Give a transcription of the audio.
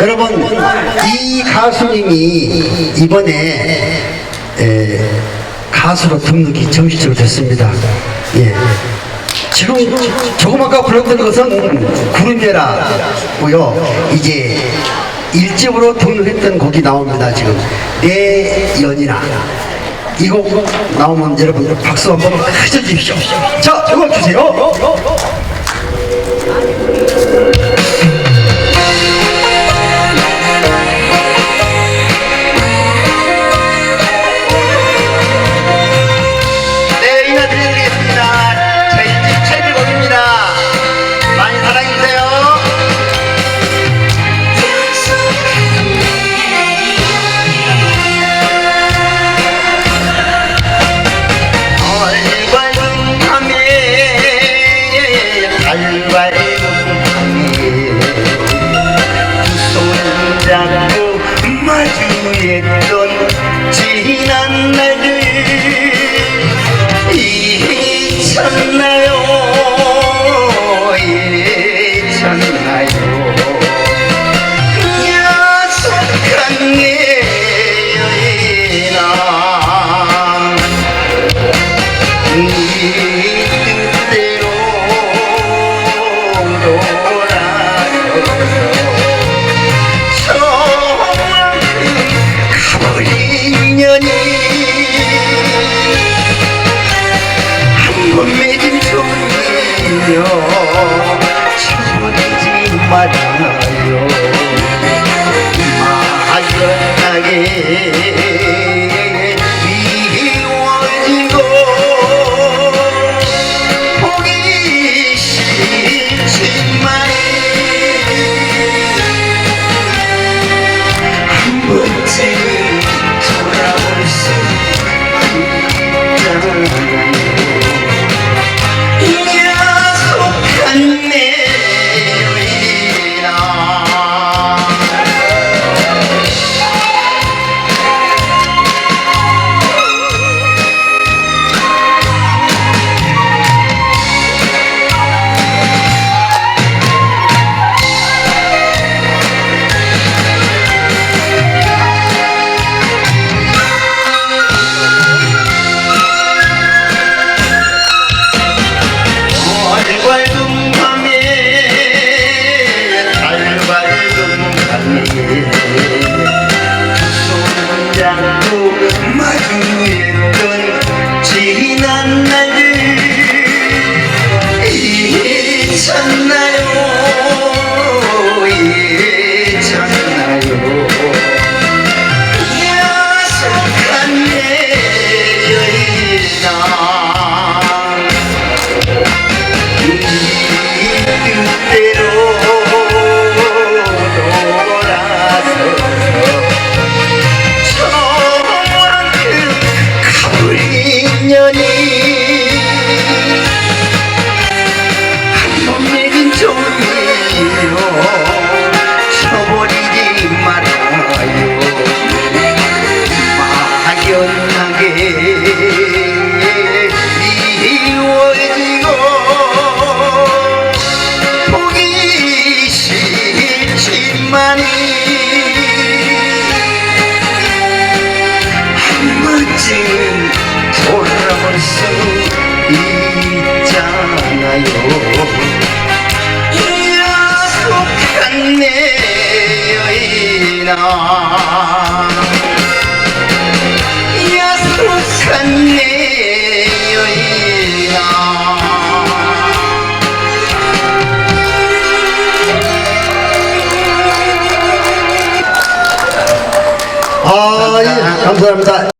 여러분 이 가수님이 이번에 에, 가수로 등록이 정식으로 됐습니다. 예. 지금 조금 아까 불렀던 것은 구름대라고요. 이제 일집으로 등록했던 곡이 나옵니다. 지금 내 연이나 이곡 나오면 여러분 박수 한번 해주십시오. 자, 이거 주세요. Just let 쳐버리지 말아요 아, 예, 감사합니다.